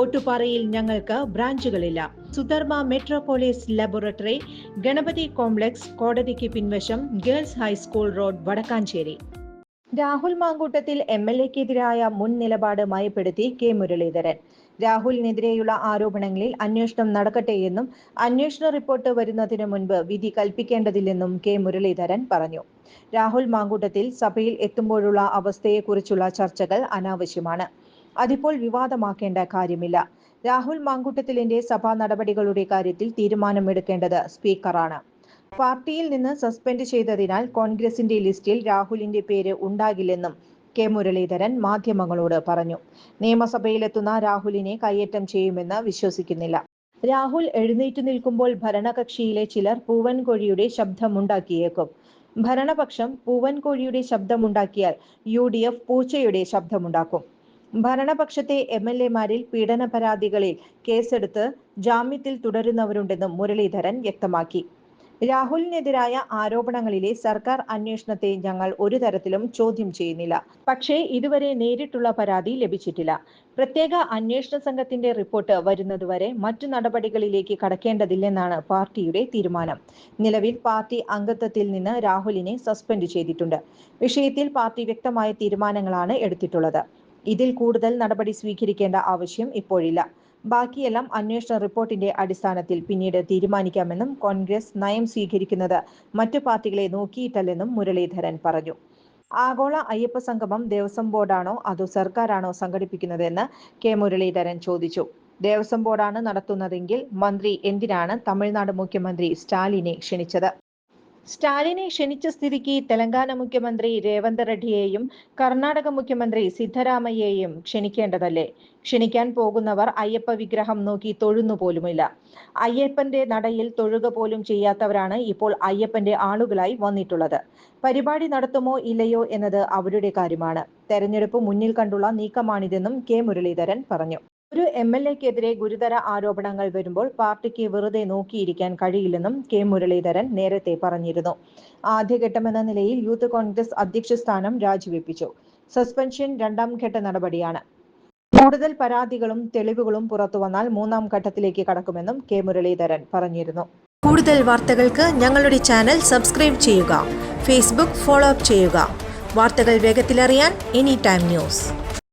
ഓട്ടുപാറയിൽ ഞങ്ങൾക്ക് ബ്രാഞ്ചുകളില്ല. Sudharma Metropolis laboratory Ganapathi complex കോടതിക്ക് പിൻവശം girls high school road Vadakkanchery. Rahul Mamkootathil M L എക്കെതിരായ മുൻ നിലപാട് മയപ്പെടുത്തി K Muraleedharan. രാഹുലിനെതിരെയുള്ള ആരോപണങ്ങളിൽ അന്വേഷണം നടക്കട്ടെയെന്നും അന്വേഷണ റിപ്പോർട്ട് വരുന്നതിന് മുൻപ് വിധി കൽപ്പിക്കേണ്ടതില്ലെന്നും കെ മുരളീധരൻ പറഞ്ഞു. രാഹുൽ മാങ്കൂട്ടത്തിൽ സഭയിൽ എത്തുമ്പോഴുള്ള അവസ്ഥയെക്കുറിച്ചുള്ള ചർച്ചകൾ അനാവശ്യമാണ്. അതിപ്പോൾ വിവാദമാക്കേണ്ട കാര്യമില്ല. രാഹുൽ മാങ്കൂട്ടത്തിലിന്റെ സഭാ നടപടികളുടെ കാര്യത്തിൽ തീരുമാനമെടുക്കേണ്ടത് സ്പീക്കറാണ്. പാർട്ടിയിൽ നിന്ന് സസ്പെൻഡ് ചെയ്തതിനാൽ കോൺഗ്രസിന്റെ ലിസ്റ്റിൽ രാഹുലിന്റെ പേര് ഉണ്ടാകില്ലെന്നും കെ മുരളീധരൻ മാധ്യമങ്ങളോട് പറഞ്ഞു. നിയമസഭയിലെത്തുന്ന രാഹുലിനെ കയ്യേറ്റം ചെയ്യുമെന്ന് വിശ്വസിക്കുന്നില്ല. രാഹുൽ എഴുന്നേറ്റു നിൽക്കുമ്പോൾ ഭരണകക്ഷിയിലെ ചിലർ പൂവൻകോഴിയുടെ ശബ്ദമുണ്ടാക്കിയേക്കും. ഭരണപക്ഷം പൂവൻകോഴിയുടെ ശബ്ദമുണ്ടാക്കിയാൽ യു ഡി എഫ് പൂച്ചയുടെ ശബ്ദമുണ്ടാക്കും. ഭരണപക്ഷത്തെ എം എൽ എമാരിൽ പീഡന പരാതികളിൽ കേസെടുത്ത് ജാമ്യത്തിൽ തുടരുന്നവരുണ്ടെന്നും മുരളീധരൻ വ്യക്തമാക്കി. രാഹുലിനെതിരായ ആരോപണങ്ങളിലെ സർക്കാർ അന്വേഷണത്തെ ഞങ്ങൾ ഒരു തരത്തിലും ചോദ്യം ചെയ്യുന്നില്ല. പക്ഷേ ഇതുവരെ നേരിട്ടുള്ള പരാതി ലഭിച്ചിട്ടില്ല. പ്രത്യേക അന്വേഷണ സംഘത്തിന്റെ റിപ്പോർട്ട് വരുന്നതുവരെ മറ്റു നടപടികളിലേക്ക് കടക്കേണ്ടതില്ലെന്നാണ് പാർട്ടിയുടെ തീരുമാനം. നിലവിൽ പാർട്ടി അംഗത്വത്തിൽ നിന്ന് രാഹുലിനെ സസ്പെൻഡ് ചെയ്തിട്ടുണ്ട്. വിഷയത്തിൽ പാർട്ടി വ്യക്തമായ തീരുമാനങ്ങളാണ് എടുത്തിട്ടുള്ളത്. ഇതിൽ കൂടുതൽ നടപടി സ്വീകരിക്കേണ്ട ആവശ്യം ഇപ്പോഴില്ല. ബാക്കിയെല്ലാം അന്വേഷണ റിപ്പോർട്ടിന്റെ അടിസ്ഥാനത്തിൽ പിന്നീട് തീരുമാനിക്കാമെന്നും കോൺഗ്രസ് നയം സ്വീകരിക്കുന്നത് മറ്റു പാർട്ടികളെ നോക്കിയിട്ടല്ലെന്നും മുരളീധരൻ പറഞ്ഞു. ആഗോള അയ്യപ്പ സംഗമം ദേവസ്വം ബോർഡാണോ അതോ സർക്കാരാണോ സംഘടിപ്പിക്കുന്നതെന്ന് കെ മുരളീധരൻ ചോദിച്ചു. ദേവസ്വം ബോർഡാണ് നടത്തുന്നതെങ്കിൽ മന്ത്രി എന്തിനാണ് തമിഴ്നാട് മുഖ്യമന്ത്രി സ്റ്റാലിനെ ക്ഷണിച്ചത്? സ്റ്റാലിനെ ക്ഷണിച്ച സ്ഥിതിക്ക് തെലങ്കാന മുഖ്യമന്ത്രി രേവന്ത് റെഡ്ഡിയെയും കർണാടക മുഖ്യമന്ത്രി സിദ്ധരാമയ്യയെയും ക്ഷണിക്കേണ്ടതല്ലേ? ക്ഷണിക്കാൻ പോകുന്നവർ അയ്യപ്പ വിഗ്രഹം നോക്കി തൊഴുന്നു പോലുമില്ല. അയ്യപ്പന്റെ നടയിൽ തൊഴുക പോലും ചെയ്യാത്തവരാണ് ഇപ്പോൾ അയ്യപ്പന്റെ ആളുകളായി വന്നിട്ടുള്ളത്. പരിപാടി നടത്തുമോ ഇല്ലയോ എന്നത് അവരുടെ കാര്യമാണ്. തെരഞ്ഞെടുപ്പ് മുന്നിൽ കണ്ടുള്ള നീക്കമാണിതെന്നും കെ മുരളീധരൻ പറഞ്ഞു. ഒരു എം എൽ എക്കെതിരെ ഗുരുതര ആരോപണങ്ങൾ വരുമ്പോൾ പാർട്ടിക്ക് വെറുതെ നോക്കിയിരിക്കാൻ കഴിയില്ലെന്നും കെ മുരളീധരൻ നേരത്തെ പറഞ്ഞിരുന്നു. ആദ്യഘട്ടമെന്ന നിലയിൽ യൂത്ത് കോൺഗ്രസ് അധ്യക്ഷ സ്ഥാനം രാജിവെപ്പിച്ചു. സസ്പെൻഷൻ രണ്ടാം ഘട്ട നടപടിയാണ്. കൂടുതൽ പരാതികളും തെളിവുകളും പുറത്തു വന്നാൽ മൂന്നാം ഘട്ടത്തിലേക്ക് കടക്കുമെന്നും കെ മുരളീധരൻ പറഞ്ഞിരുന്നു. കൂടുതൽ വാർത്തകൾക്ക് ഞങ്ങളുടെ ചാനൽ സബ്സ്ക്രൈബ് ചെയ്യുക. ഫേസ്ബുക്ക് ഫോളോ അപ്പ് ചെയ്യുക. വാർത്തകൾ വേഗത്തിലറിയാൻ എനി ടൈം ന്യൂസ്.